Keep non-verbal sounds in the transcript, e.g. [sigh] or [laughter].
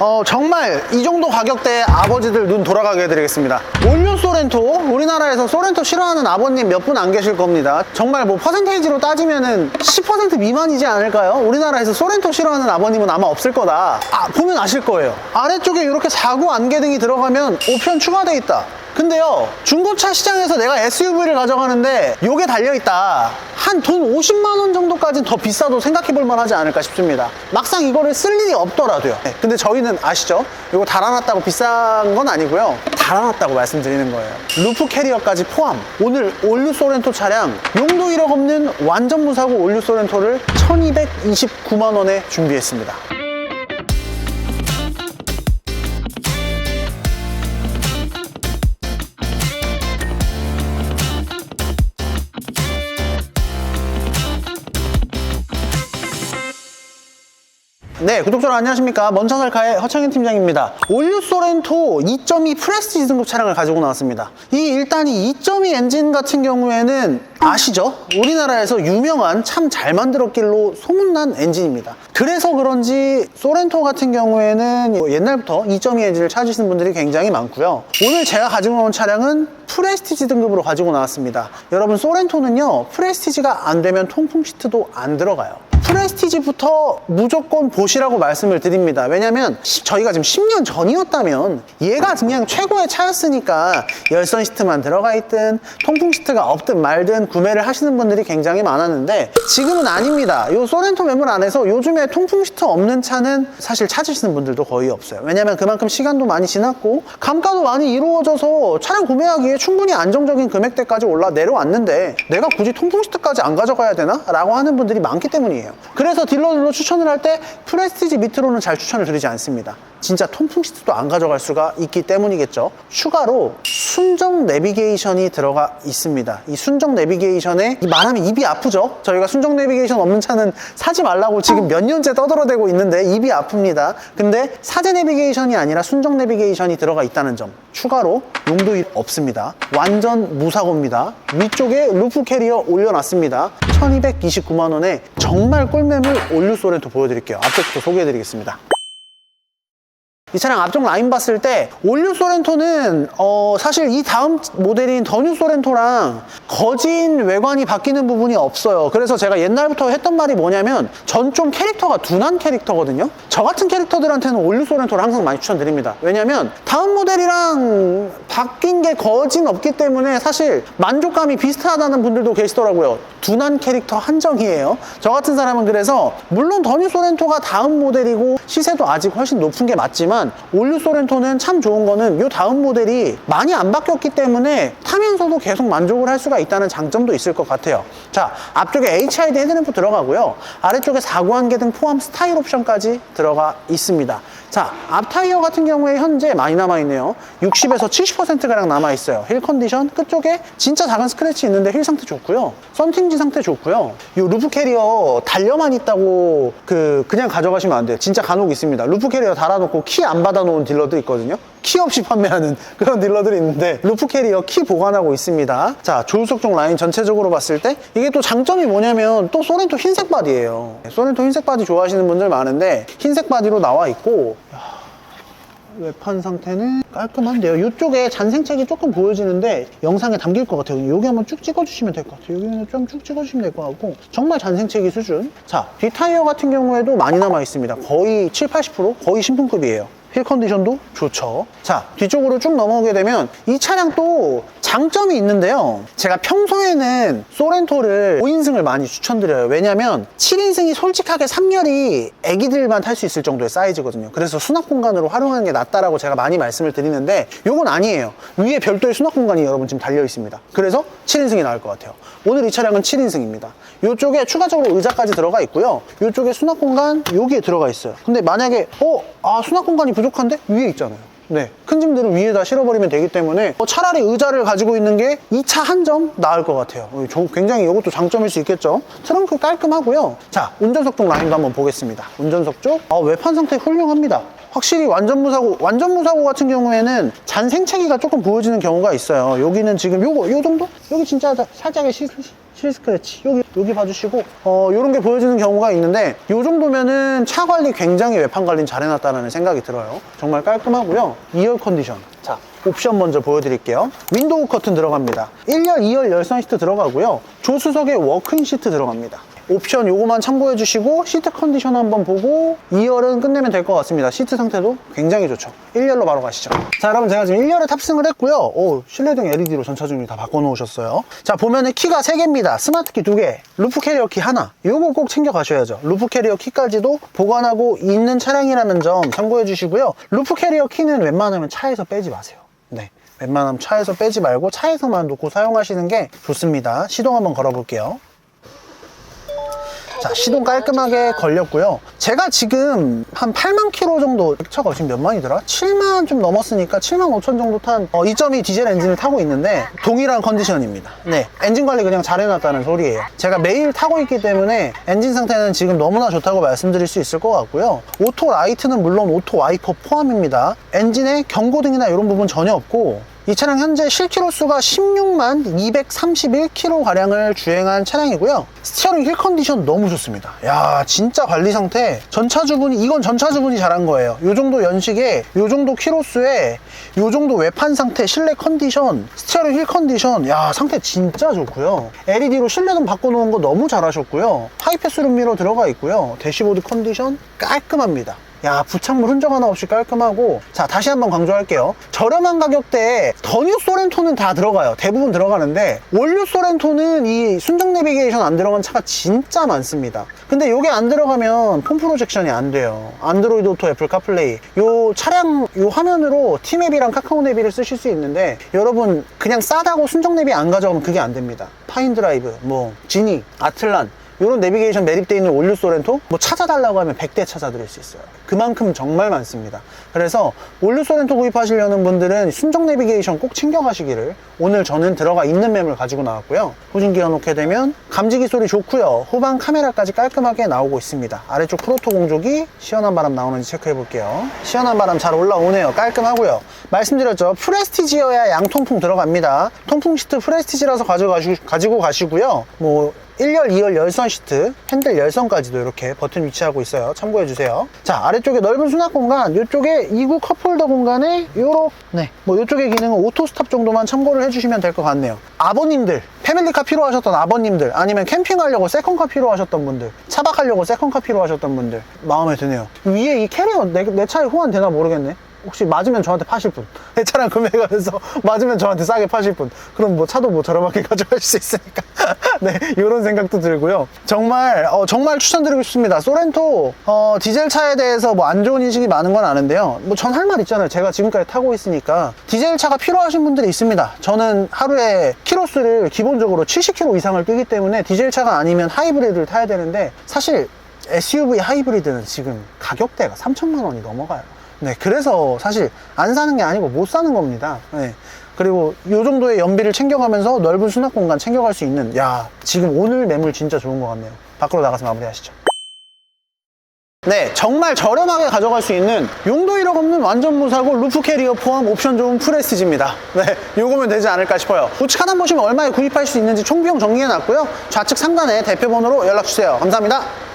어, 정말 이 정도 가격대에 아버지들 눈 돌아가게 해드리겠습니다. 올류 소렌토, 우리나라에서 소렌토 싫어하는 아버님 몇 분 안 계실 겁니다. 정말 뭐 퍼센테이지로 따지면은 10% 미만이지 않을까요? 우리나라에서 소렌토 싫어하는 아버님은 아마 없을 거다. 아, 보면 아실 거예요. 아래쪽에 이렇게 사고 안개등이 들어가면 옵션 추가돼 있다. 근데요, 중고차 시장에서 내가 SUV를 가져가는데 요게 달려있다. 한 돈 50만원 정도까지는 더 비싸도 생각해 볼 만하지 않을까 싶습니다. 막상 이거를 쓸 일이 없더라도요. 네, 근데 저희는 아시죠? 이거 달아놨다고 비싼 건 아니고요. 달아놨다고 말씀드리는 거예요. 루프 캐리어까지 포함. 오늘 올류 소렌토 차량 용도 1억 없는 완전 무사고 올류 소렌토를 1229만원에 준비했습니다. 네, 구독자 여러분 안녕하십니까. 먼차살카의 허창현 팀장입니다. 올류 소렌토 2.2 프레스티지 등급 차량을 가지고 나왔습니다. 이 일단 이 2.2 엔진 같은 경우에는 아시죠? 우리나라에서 유명한 참 잘 만들었길로 소문난 엔진입니다. 그래서 그런지 소렌토 같은 경우에는 옛날부터 2.2 엔진을 찾으시는 분들이 굉장히 많고요. 오늘 제가 가지고 온 차량은 프레스티지 등급으로 가지고 나왔습니다. 여러분 소렌토는요 프레스티지가 안 되면 통풍 시트도 안 들어가요. 프레스티지부터 무조건 보시라고 말씀을 드립니다. 왜냐면 시- 저희가 지금 10년 전이었다면 얘가 그냥 최고의 차였으니까 열선 시트만 들어가 있든 통풍 시트가 없든 말든 구매를 하시는 분들이 굉장히 많았는데 지금은 아닙니다. 요 소렌토 매물 안에서 요즘에 통풍 시트 없는 차는 사실 찾으시는 분들도 거의 없어요. 왜냐면 그만큼 시간도 많이 지났고 감가도 많이 이루어져서 차량 구매하기에 충분히 안정적인 금액대까지 올라 내려왔는데 내가 굳이 통풍 시트까지 안 가져가야 되나? 라고 하는 분들이 많기 때문이에요. 그래서 딜러들로 추천을 할 때 프레스티지 밑으로는 잘 추천을 드리지 않습니다. 진짜 통풍 시트도 안 가져갈 수가 있기 때문이겠죠. 추가로 순정 내비게이션이 들어가 있습니다. 이 순정 내비게이션에 이 말하면 입이 아프죠. 저희가 순정 내비게이션 없는 차는 사지 말라고 지금 몇 년째 떠들어대고 있는데 입이 아픕니다. 근데 사제 내비게이션이 아니라 순정 내비게이션이 들어가 있다는 점. 추가로 용도 일 없습니다. 완전 무사고입니다. 위쪽에 루프 캐리어 올려놨습니다. 1229만 원에 정말 꿀매물 올류 소렌토 보여드릴게요. 앞쪽부터 소개해드리겠습니다. 이 차량 앞쪽 라인 봤을 때 올류 소렌토는 어, 사실 이 다음 모델인 더뉴 소렌토랑 거진 외관이 바뀌는 부분이 없어요. 그래서 제가 옛날부터 했던 말이 뭐냐면 전 좀 캐릭터가 둔한 캐릭터거든요. 저 같은 캐릭터들한테는 올류 소렌토를 항상 많이 추천드립니다. 왜냐면 다음 모델이랑 바뀐 게 거진 없기 때문에 사실 만족감이 비슷하다는 분들도 계시더라고요. 둔한 캐릭터 한정이에요. 저 같은 사람은 그래서 물론 더뉴 소렌토가 다음 모델이고 시세도 아직 훨씬 높은 게 맞지만 올류 소렌토는 참 좋은 거는 이 다음 모델이 많이 안 바뀌었기 때문에 타면서도 계속 만족을 할 수가 있다는 장점도 있을 것 같아요. 자, 앞쪽에 HID 헤드램프 들어가고요. 아래쪽에 사구안개 등 포함 스타일 옵션까지 들어가 있습니다. 자, 앞 타이어 같은 경우에 현재 많이 남아있네요. 60에서 70%가량 남아있어요. 힐 컨디션 끝쪽에 진짜 작은 스크래치 있는데 힐 상태 좋고요. 썬팅지 상태 좋고요. 이 루프 캐리어 달려만 있다고 그 그냥 가져가시면 안 돼요. 진짜 간혹 있습니다. 루프 캐리어 달아놓고 키안 받아놓은 딜러도 있거든요. 키 없이 판매하는 그런 딜러들이 있는데 루프 캐리어 키 보관하고 있습니다. 자, 조수석 쪽 라인 전체적으로 봤을 때 이게 또 장점이 뭐냐면 또 소렌토 흰색 바디예요. 소렌토 흰색 바디 좋아하시는 분들 많은데 흰색 바디로 나와 있고 외판 상태는 깔끔한데요. 이쪽에 잔생책이 조금 보여지는데 영상에 담길 것 같아요. 여기 한번 쭉 찍어주시면 될 것 같아요. 여기는 좀 쭉 찍어주시면 될 것 같고 정말 잔생책이 수준. 자, 뒷타이어 같은 경우에도 많이 남아 있습니다. 거의 7, 80% 거의 신품급이에요. 휠 컨디션도 좋죠. 자, 뒤쪽으로 쭉 넘어오게 되면 이 차량 또 장점이 있는데요. 제가 평소에는 소렌토를 5인승을 많이 추천드려요. 왜냐면 7인승이 솔직하게 3열이 애기들만 탈 수 있을 정도의 사이즈거든요. 그래서 수납 공간으로 활용하는 게 낫다라고 제가 많이 말씀을 드리는데 이건 아니에요. 위에 별도의 수납 공간이 여러분 지금 달려 있습니다. 그래서 7인승이 나을 것 같아요. 오늘 이 차량은 7인승입니다. 이쪽에 추가적으로 의자까지 들어가 있고요. 이쪽에 수납 공간 여기에 들어가 있어요. 근데 만약에 어, 아 수납 공간이 부족 한데 위에 있잖아요. 네, 큰 짐들을 위에다 실어버리면 되기 때문에 어, 차라리 의자를 가지고 있는 게이차한 점 나을 것 같아요. 어, 저- 굉장히 이것도 장점일 수 있겠죠. 트렁크 깔끔하고요. 자, 운전석 쪽 라인도 한번 보겠습니다. 운전석 쪽 어, 외판 상태 훌륭합니다. 확실히 완전 무사고 완전 무사고 같은 경우에는 잔 생채기가 조금 보여지는 경우가 있어요. 여기는 지금 요거 요 정도? 여기 진짜 살짝의 실, 실 스크래치. 여기 여기 봐주시고 어 요런 게 보여지는 경우가 있는데 요 정도면은 차 관리 굉장히 외판 관리 잘 해놨다는 생각이 들어요. 정말 깔끔하고요. 2열 컨디션. 자 옵션 먼저 보여드릴게요. 윈도우 커튼 들어갑니다. 1열 2열 열선 시트 들어가고요. 조수석에 워크인 시트 들어갑니다 옵션 요거만 참고해 주시고 시트 컨디션 한번 보고 2열은 끝내면 될 것 같습니다. 시트 상태도 굉장히 좋죠. 1열로 바로 가시죠. 자 여러분 제가 지금 1열에 탑승을 했고요. 오 실내등 LED로 전차중이 다 바꿔 놓으셨어요. 자 보면은 키가 3개입니다. 스마트 키 2개 루프 캐리어 키 하나. 요거 꼭 챙겨 가셔야죠. 루프 캐리어 키까지도 보관하고 있는 차량이라는 점 참고해 주시고요. 루프 캐리어 키는 웬만하면 차에서 빼지 마세요. 네 웬만하면 차에서 빼지 말고 차에서만 놓고 사용하시는 게 좋습니다. 시동 한번 걸어 볼게요 자, 시동 깔끔하게 걸렸고요. 제가 지금 한 8만 킬로 정도, 차가 지금 몇 만이더라? 7만 좀 넘었으니까 7만 5천 정도 탄 어, 2.2 디젤 엔진을 타고 있는데 동일한 컨디션입니다. 네, 엔진 관리 그냥 잘 해놨다는 소리예요. 제가 매일 타고 있기 때문에 엔진 상태는 지금 너무나 좋다고 말씀드릴 수 있을 것 같고요. 오토 라이트는 물론 오토 와이퍼 포함입니다. 엔진에 경고등이나 이런 부분 전혀 없고 이 차량 현재 실키로 수가 16만 231km 가량을 주행한 차량이고요. 스티어링 힐 컨디션 너무 좋습니다. 야, 진짜 관리 상태. 전차주분이 이건 전차주분이 잘한 거예요. 요 정도 연식에 요 정도 키로수에 요 정도 외판 상태, 실내 컨디션, 스티어링 힐 컨디션. 야, 상태 진짜 좋고요. LED로 실내등 바꿔 놓은 거 너무 잘하셨고요. 하이패스 룸미러 들어가 있고요. 대시보드 컨디션 깔끔합니다. 야 부착물 흔적 하나 없이 깔끔하고. 자 다시 한번 강조할게요. 저렴한 가격대에 더뉴 소렌토는 다 들어가요. 대부분 들어가는데 원료 소렌토는 이 순정 내비게이션 안 들어간 차가 진짜 많습니다. 근데 이게 안 들어가면 폰 프로젝션이 안 돼요. 안드로이드 오토 애플 카플레이. 요 차량 요 화면으로 티맵이랑 카카오 내비를 쓰실 수 있는데 여러분 그냥 싸다고 순정 내비 안 가져가면 그게 안 됩니다. 파인드라이브 뭐 지니 아틀란 이런 내비게이션 매립되어 있는 올류 소렌토 뭐 찾아달라고 하면 100대 찾아드릴 수 있어요. 그만큼 정말 많습니다. 그래서 올류 소렌토 구입하시려는 분들은 순정 내비게이션 꼭 챙겨가시기를 오늘 저는 들어가 있는 매물 가지고 나왔고요. 후진기 어 놓게 되면 감지기 소리 좋고요. 후방 카메라까지 깔끔하게 나오고 있습니다. 아래쪽 프로토 공조기 시원한 바람 나오는지 체크해 볼게요. 시원한 바람 잘 올라오네요. 깔끔하고요. 말씀드렸죠. 프레스티지어야 양통풍 들어갑니다. 통풍 시트 프레스티지라서 가져가시, 가지고 가시고요. 뭐 1열, 2열 열선 시트, 핸들 열선까지도 이렇게 버튼 위치하고 있어요. 참고해 주세요. 자, 아래쪽에 넓은 수납 공간, 이쪽에 2구 컵홀더 공간에 요렇게 네, 뭐 이쪽의 기능은 오토 스탑 정도만 참고를 해 주시면 될 것 같네요. 아버님들, 패밀리카 필요하셨던 아버님들, 아니면 캠핑하려고 세컨카 필요하셨던 분들, 차박하려고 세컨카 필요하셨던 분들 마음에 드네요. 위에 이 캐리어 내, 내 차에 호환 되나 모르겠네. 혹시 맞으면 저한테 파실 분. [laughs] 내 차량 구매가면서 [laughs] 맞으면 저한테 싸게 파실 분. 그럼 뭐 차도 뭐 저렴하게 [laughs] 가져갈 수 있으니까. [laughs] 네, 이런 생각도 들고요. 정말, 어, 정말 추천드리고 싶습니다. 소렌토, 어, 디젤 차에 대해서 뭐 안 좋은 인식이 많은 건 아는데요. 뭐 전 할 말 있잖아요. 제가 지금까지 타고 있으니까. 디젤 차가 필요하신 분들이 있습니다. 저는 하루에 키로수를 기본적으로 70km 이상을 뛰기 때문에 디젤 차가 아니면 하이브리드를 타야 되는데 사실 SUV 하이브리드는 지금 가격대가 3천만 원이 넘어가요. 네, 그래서 사실 안 사는 게 아니고 못 사는 겁니다. 네. 그리고 이 정도의 연비를 챙겨가면서 넓은 수납 공간 챙겨갈 수 있는, 야, 지금 오늘 매물 진짜 좋은 것 같네요. 밖으로 나가서 마무리하시죠. 네, 정말 저렴하게 가져갈 수 있는 용도 1억 없는 완전 무사고 루프 캐리어 포함 옵션 좋은 프레스티지입니다. 네, 요거면 되지 않을까 싶어요. 우측 하단 보시면 얼마에 구입할 수 있는지 총 비용 정리해 놨고요. 좌측 상단에 대표 번호로 연락 주세요. 감사합니다.